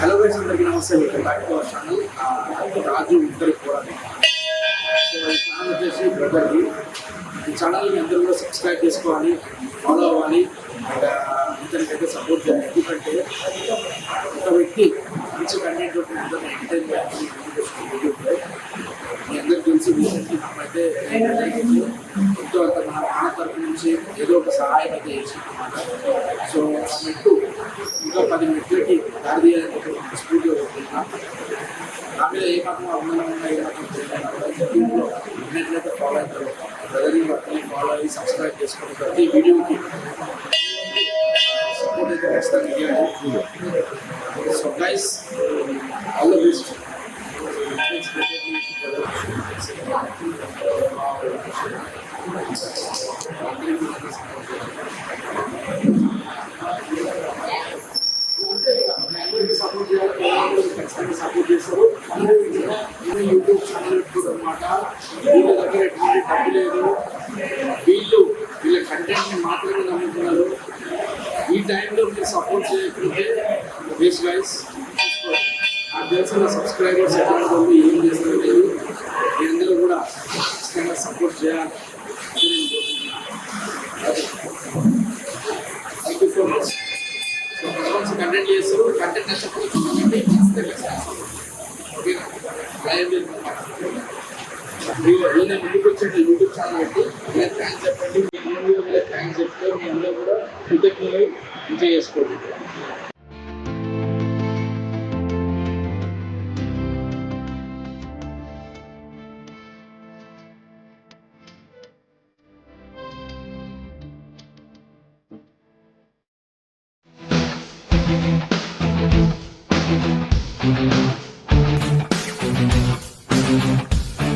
Hello friends అందరికీ నమస్తే. Welcome back to our channel. Raju ఇద్దరు కూడా. సో ఈ ఛానల్ వచ్చేసి బ్రదర్కి ఈ ఛానల్ని అందరూ కూడా సబ్స్క్రైబ్ చేసుకోవాలి ఫాలో అవ్వాలి అండ్ ఇతనికి సపోర్ట్ చేయాలి. ఎందుకంటే ఒక వ్యక్తి మంచి కంటెంట్ ఉంటుంది ఎంటర్టైన్ చేయాలి అందరికి ఎంతో అంత మన మన తరపు నుంచి ఏదో ఒక సహాయం అయితే చేసిందన్నమాట సో ఆ మెట్టు ఇంకా పది మెట్లకి దారి తీయాలని స్కూల్లో వెళ్తున్నాం నా మీద ఏ మాత్రం అభిమానం ఉన్నా ఏ మాత్రం యూట్యూబ్లో ఉన్నట్లయితే ఫాలో అవుతారు బ్రదర్ని వర్క్ని ఫాలో అయ్యి సబ్స్క్రైబ్ చేసుకోండి ప్రతి వీడియోకి సపోర్ట్ అయితే ఖచ్చితంగా so guys all the best support చేయాలి ఖచ్చితంగా సపోర్ట్ చేస్తారు యూట్యూబ్ ఛానల్ పెట్టుకోవడం అనమాట వీళ్ళ దగ్గర ఎటువంటి డబ్బు లేదు వీళ్ళు వీళ్ళ కంటెంట్ని మాత్రమే నమ్ముతున్నారు. ఈ టైంలో మీరు సపోర్ట్ చేయకపోతే వేస్ట్ గైస్ నాకు తెలిసిన సబ్స్క్రైబర్స్ ఎటువంటి వాళ్ళు ఏం చేస్తారు లేదు. మీరందరూ కూడా ఖచ్చితంగా సపోర్ట్ చేయాలి అని నేను కోరుకుంటున్నాను thank you so much so కొంతమంది కంటెంట్ చేస్తారు కంటెంట్ నచ్చకపోతే కొంతమంది ఓకేనా లైవ్ మీరు ఏదైనా ముందుకు వచ్చే యూట్యూబ్ ఛానల్ పెట్టి ఇలా థ్యాంక్స్ చెప్పండి మీ మీద థ్యాంక్స్ చెప్తే మీ అందరూ కూడా కృతజ్ఞతలు ఎంజాయ్ చేసుకోండి Thank you.